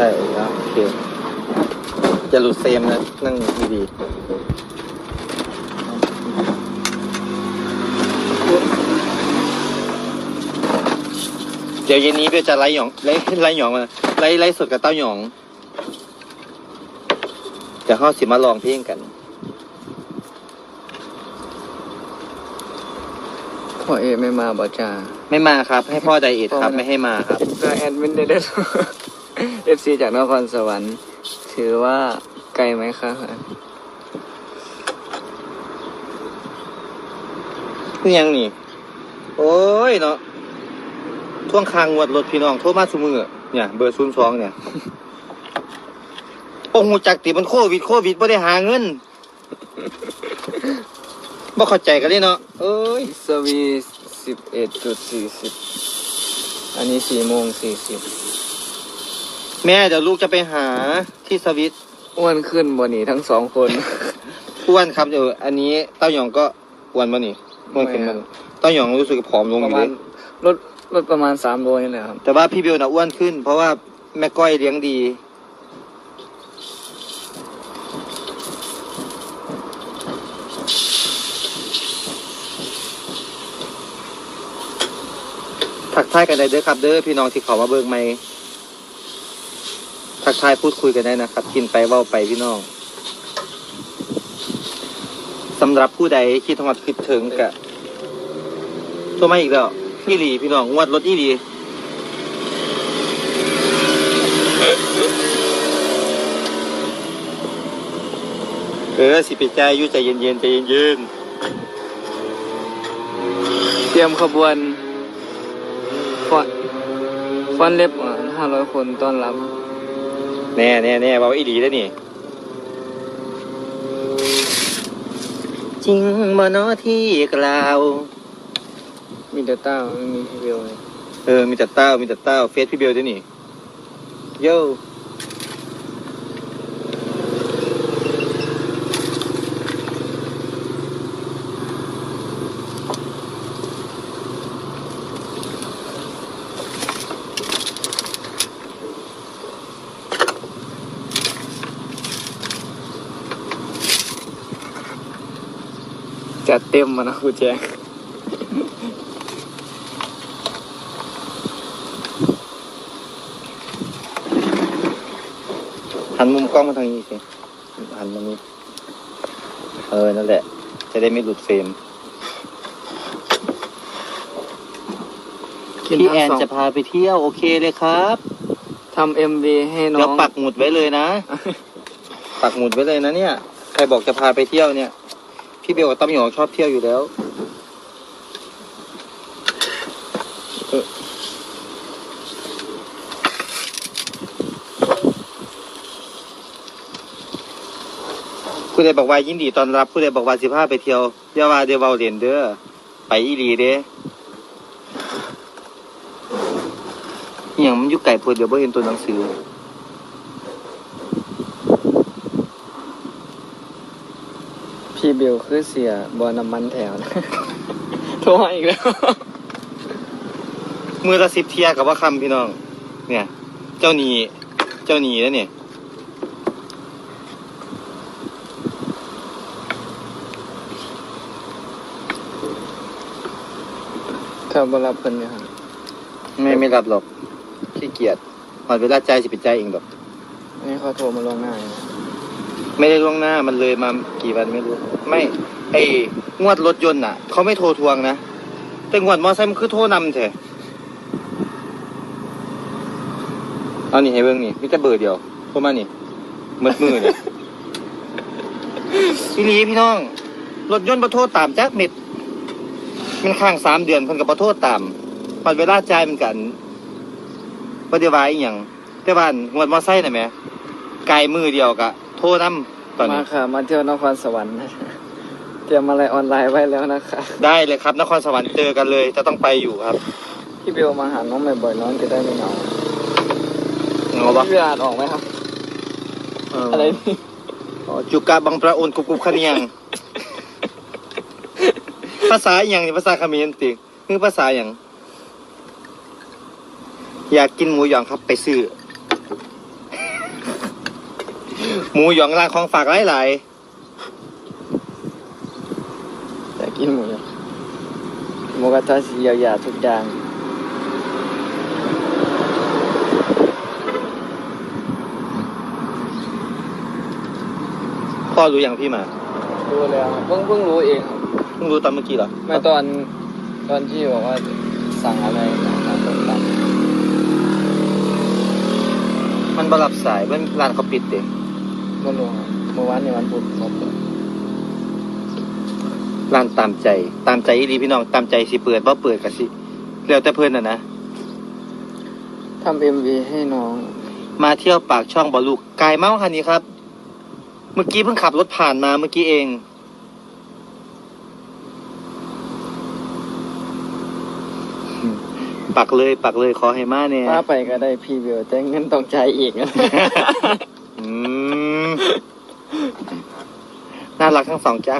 ช่แล้วโอเค จะหลุดเฟรมนะนั่งดีๆเดี๋ยวเย็นนี้เบลจะไล่หยองไล่ไล่หยองมาไล่ไล่สดกับเต้าหยองเดี๋ยวเขาสิมาลองเพลงกันพ่อเอไม่มาบ่จ้าไม่มาครับ ให้พ่อไดเอทครับ ไม่ให้มาครับก็แอดมินได้ได้ เอฟซีจากนครสวรรค์ ถือว่าไกลไหมคะนี่ยังนี่ โอ้ยเนาะท่วงคางวดรถพี่น้องโทรมาสมือเนี่ย เบอร์ศูนย์สองเนี่ยโอ้หูจักติมันโควิด โควิดไม่ได้หาเงินบ่เข้าใจกันเลยเนาะเอ้ยสวีสิบเอ็ดจุดสี่สิบอันนี้สี่โมงสี่สิบ แม่เดี๋ยวลูกจะไปหาที่สวิตอ้วนขึ้นบ่หนีทั้งสองคน อ้วนครับเดี๋ยวอันนี้เต้าหยองก็อ้วนมานี่อ้วนขึ้นมานี่เต้าหยองรู้สึกผอมลงปอระยู่มาเลณยลดลดประมาณสามโลนี่แหละครับ แต่ว่าพี่เบลน่ะอ้วนขึ้น เพราะว่าแม่ก้อยเลี้ยงดี ทักทายกันได้เด้อครับ เด้อพี่น้องที่เขามาเบิกไม่ ทักทายพูดคุยกันได้นะครับ กินไปเว้าไปพี่น้องสำหรับผู้ใดคิดทอดคิดถึงกะโทรมาอีกแล้วอีหลีพี่น้องงวดรถอีหลีเออสิไปใจยอยู่ใจเย็นๆใจเย็นๆเตรียมขบวนฟอนฟอนเล็บห้าร้อยคนต้อนรับ แน่แน่แน่ว่าอีหลีแล้วนี่ จริงบ่เนอที่กล่าว มีแต่ต้าไม่มีพี่เบลเลยเออ มีแต่เต้า มีแต่เต้า เฟซพี่เบลด้วยนี่ โย่ จัดเต็มมานะครูแจ้งหันมุมกล้องมาทางนี้สิหันมานี้ เออ นั่นแหละ จะได้ไม่หลุดเฟรม พี่แอนจะพาไปเที่ยวโอเคเลยครับทำเอ็มวีให้น้เดี๋ยอวงปักหมุดไว้เลยนะ ปักหมุดไว้เลยนะเนี่ย ใครบอกจะพาไปเที่ยวเนี่ย พี่เบลกับตั้มหยองชอบเที่ยวอยู่แล้วผู้ใดบอกว่ายินดีตอนรับผู้ใดบอกว่าสิพาไปเที่ยวอย่าว่าเดี๋ยวเบาเรียนเด้อไปอีหลีเด้อย่างมันอยู่ไก่พวดเดี๋ยวบ่เห็นตัวหนังสือ พี่เบลคือเสียบอน้ำมันแถวนะ โทรมาอีกแล้ว มือละสิบเทียกับว่าคำพี่น้อง เนี่ย เจ้าหนีเจ้าหนีแล้วเนี่ยถ้าบรับเพิ่นเนี่ยครับไม่ไม่รับหรอกขี้เกียจหอดเวลาใจายสิเป็นใจายเองดอกอันนี่เขาโทรมาล่วงหน้าอยู่นะ ไม่ได้ล่วงหน้ามันเลยมากี่วันไม่รู้ ไม่ไอ้งวดรถยนต์น่ะเขาไม่โทรทวงนะ แต่งวดมอไซค์มันคือโทรนำเถอะเอานี่ให้เบิ่งนี่มีแต่เบอร์เดียวโทรมานี่มืดมือเนี่ยอีหลีพี่น้อง รถยนต์ประโทษตามจักเม็ดมันค้างสามเดือนเพิ่นกับประโทษตามพอดเวลาจ่ายมันกันปฏิวาอหย่างแต่บ้านงวดมอไซค์น่ะแหม่ไกลมือเดียวกะ โทรนำตอนมานี้ ค่ะ มาเที่ยวนครสวรรค์นะเตรียมอะไรออนไลน์ไว้แล้วนะคะ ได้เลยครับ นครสวรรค์เจอกันเลย จะต้องไปอยู่ครับพี่เบลมาหาน้องบ่อยๆน้องจะได้ไม่เหงาเงาปะพี่เบลอ่านออกไหมครับอะไรนี่อ๋อจุกาบังประโอนกุบกุบขะเนียง ภาษาอหย่างนี่ภาษาเขมรติคือภาษาอย่างอยากกินหมูหยองครับไปซื้อ หมูหยองร้านของฝากหลายแต่กินหมูกระหมูกระทะสียาวๆทุกอย่างๆพ่อรู้อย่างพี่มารู้แล้วครับเพิ่งเพิ่งรู้เองครับเพิ่งรู้ตอนเมื่อกี้เหรอไม่ตอนตอนที่บอกว่าสั่งอะไรสั่งต้มตำมันบรับสายมันร้านเขาปิดเด็ไม่รู้ครับเมื่อวานในวันพุธหมดเลยร้านตามใจ ตามใจอีดีพี่น้องตามใจสิเปิดบ่เปิดกันสิแล้วแต่เพิ่นน่ะนะทำเอ็มวีให้น้อง มาเที่ยวปากช่องบอลูกกายเมาคันนี้ครับ เมื่อกี้เพิ่งขับรถผ่านมาเมื่อกี้เองปักเลยปักเลยขอให้มาเนี่ยป้าไปก็ได้พรีวิวแต่เงินต้องจ่ายอีกอืม น่ารักทั้งสองจ้า